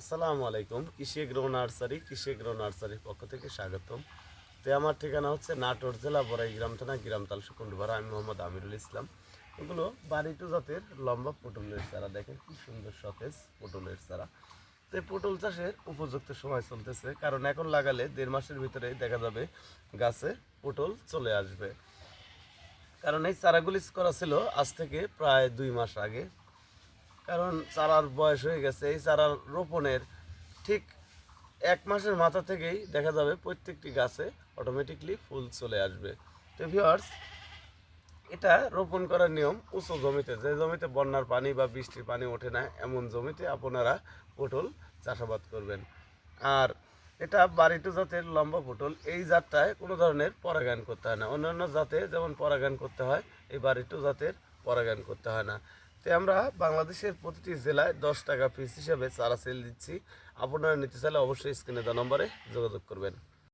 আসসালামু আলাইকুম, কৃষি এগ্রো নার্সারি, কৃষি এগ্রো নার্সারির পক্ষ থেকে স্বাগতম। তো আমার ঠিকানা হচ্ছে নাটোর জেলা বড়াই গ্রাম থানা, গ্রাম তালসুকুন্ডুপাড়া আমি মোহাম্মদ আমিরুল ইসলাম। এগুলো বাড়িটু জাতের লম্বা পটলের চারা। দেখেন কি সুন্দর সতেজ পটলের চারা। তো পটল চাষের উপযুক্ত সময় চলতেছে, কারণ এখন লাগালে দেড় মাসের ভিতরে দেখা যাবে গাছে পটল চলে আসবে। কারণ এই চারাগুলি করা ছিল আজ থেকে প্রায় দুই মাস আগে। কারণ চারার বয়স হয়ে গেছে, এই চারার রোপণের ঠিক এক মাসের মাথা থেকেই দেখা যাবে প্রত্যেকটি গাছে অটোমেটিকলি ফুল চলে আসবে। তো ভিওয়ার্স এটা রোপণ করার নিয়ম উঁচু জমিতে, যে জমিতে বন্যার পানি বা বৃষ্টির পানি ওঠে না, এমন জমিতে আপনারা পটল চাষাবাদ করবেন। আর এটা বাড়িটু জাতের লম্বা পটল, এই জাতটায় কোনো ধরনের পরাগায়ন করতে হয় না। অন্যান্য জাতে যেমন পরাগায়ন করতে হয়, এই বাড়িটু জাতের পরাগায়ন করতে হয় না। তো আমরা বাংলাদেশের প্রতিটি জেলায় দশ টাকা পিস হিসাবে চারা সেল দিচ্ছি। আপনারা নিতে চাইলে অবশ্যই স্ক্রিনে দেওয়া নম্বরে যোগাযোগ করবেন।